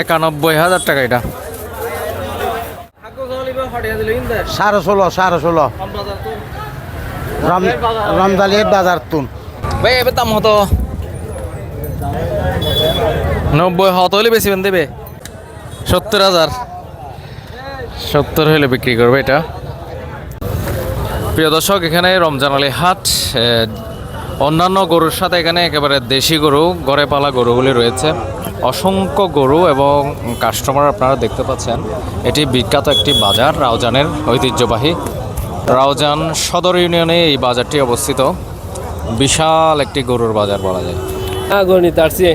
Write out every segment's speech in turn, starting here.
একানব্বই হাজার টাকা এটা। সাড়ে ষোলো সাড়ে ষোলো। রম রমজালির বাজার তুন। ভাই এবার দাম হতো নব্বই হত হলে বেশি দেবে। সত্তর হাজার। সত্তর হলে বিক্রি করবে এটা। প্রিয় দর্শক এখানে রমজান আলী হাট অন্যান্য গরুর সাথে এখানে একেবারে দেশি গরু ঘরে পালা গরুগুলি রয়েছে। অসংখ্য গরু এবং কাস্টমার আপনারা দেখতে পাচ্ছেন এটি বিখ্যাত একটি বাজার রাউজানের ঐতিহ্যবাহী। রাউজান সদর ইউনিয়নে এই বাজারটি অবস্থিত। বিশাল একটি গরুর বাজার বলা যায়। হ্যাঁ গণিত আসছি।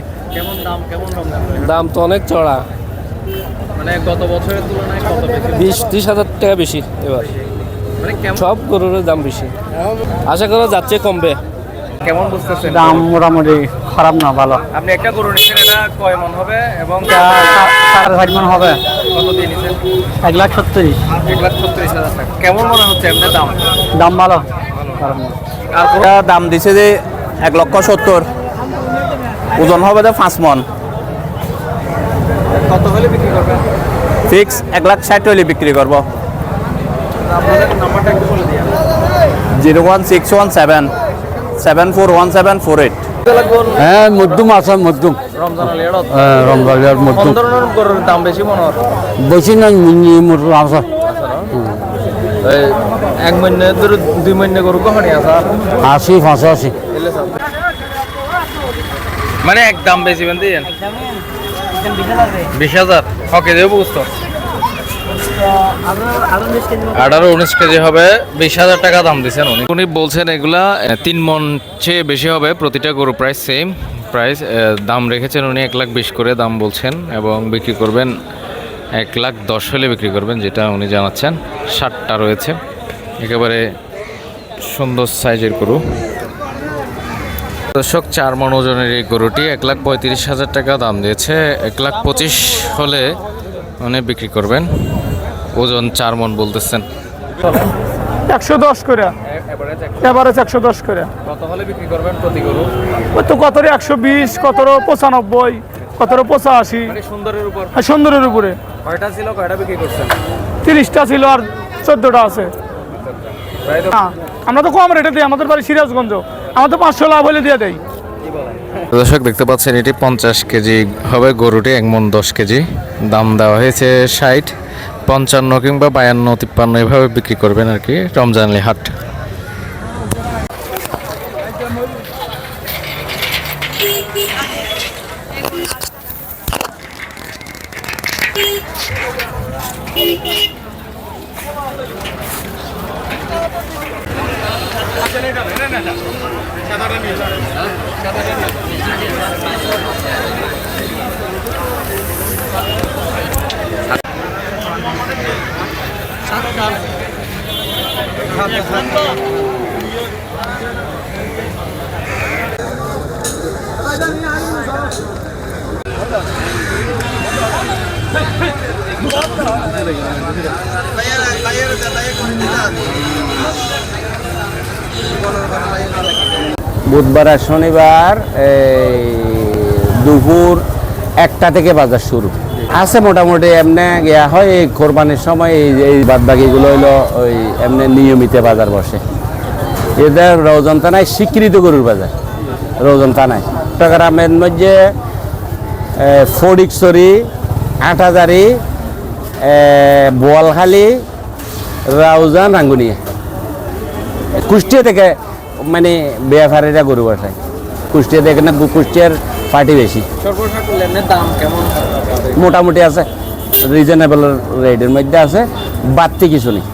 দাম তো অনেক চড়া। মানে গত বছরের তুলনায় কত বেশি? বিশ ত্রিশ হাজার টাকা বেশি এবার। মানে সব গরুর দাম বেশি। আশা করা যাচ্ছে কমবে। কেমন বুঝতেছেন? দাম মোটামুটি খারাপ না ভালো। আপনি একটা গরু নিচ্ছেন এটা কয় মন হবে? এবং সাড়ে ষাট মন হবে। কত দিয়ে নিচ্ছেন এক লাখ সত্তরিশ এক লাখ ছত্রিশ হাজার টাকা। কেমন মনে হচ্ছে এমনি দাম? দাম ভালো। কোনো- দাম দিছে যে এক লক্ষ সত্তর। ওজন হবে যে পাঁচ মন। কত হলে বিক্রি করবেন? ফিক্স এক লাখ ষাট হলে বিক্রি করব। Zero one six one seven. Seven four one seven four eight হ্যাঁ মধ্যম রমজান গরুর দাম বেশি মনে হয়। বেশি মধ্যম এক মহিনে দুই মহিনে গরু কখনই আছে আশি পঁচাশি মানে এক দাম বেশি বেন দিয়েন বিশ হাজার। ওকে দেবো বুঝতো? আঠারো উনিশ কেজি হবে, বিশ হাজার টাকা দাম দিচ্ছেন উনি। উনি বলছেন এগুলা তিন মন চেয়ে বেশি হবে, প্রতিটা গরু প্রাইস সেম প্রাইস দাম রেখেছেন উনি এক লাখ বিশ করে দাম বলছেন এবং বিক্রি করবেন এক লাখ দশ হলে বিক্রি করবেন, যেটা উনি জানাচ্ছেন। ষাটটা রয়েছে, একেবারে সুন্দর সাইজের গরু। দর্শক, চার মন ওজনের এই গরুটি এক লাখ পঁয়ত্রিশ হাজার টাকা দাম দিয়েছে, এক লাখ পঁচিশ হলে উনি বিক্রি করবেন। ওজন চার মন বলতেছেন। একশো দশ করে। এভারেজ একশো। দশ করে। কত হলে বিক্রি করবেন প্রতি গরু? ওই তো কতরে একশো বিশ কতরো পঁচানব্বই কতরো পঁচাশি। মানে সুন্দরের উপর। আর সুন্দরের উপরে। কয়টা ছিল কয়টা বিক্রি করছেন? তিরিশটা ছিল আর চোদ্দটা আছে। প্রায় হ্যাঁ আমরা তো কম রেটে দিই আমাদের বাড়ি সিরাজগঞ্জ। আমাদের পাঁচশো লাভ হলে দিয়ে দেয় দর্শক, দেখতে পাচ্ছেন, এটি পঞ্চাশ কেজি হবে গরুটি, এক মন দশ কেজি। দাম দেওয়া হয়েছে ষাট, পঞ্চান্ন কিংবা বায়ান্ন, তিপ্পান্ন, এভাবে বিক্রি করবেন আর কি রমজানলি হাট। Layar, layar da layar kwanci da. বুধবার আর শনিবার দুপুর একটা থেকে বাজার শুরু। আছে মোটামুটি এমনি গিয়া হয় এই কোরবানির সময় এই এই বাদ বাকিগুলো হইল ওই এমনি নিয়মিত বাজার বসে। এদের রওজন থানায় স্বীকৃত গরুর বাজার। রওজন থানায়। চট্টগ্রামের মধ্যে এ, ফটিকছড়ি আটাজারি বোয়ালখালী রাউজান রাঙ্গুনিয়া। কুষ্টিয়া থেকে মানে বেয়াফারিরা গরু বসায় কুষ্টিয়া থেকে না কুষ্টিয়ার পার্টি বেশি। দাম কেমন মোটামুটি আছে রিজনেবল রেটের মধ্যে আছে বাড়তি কিছু নেই।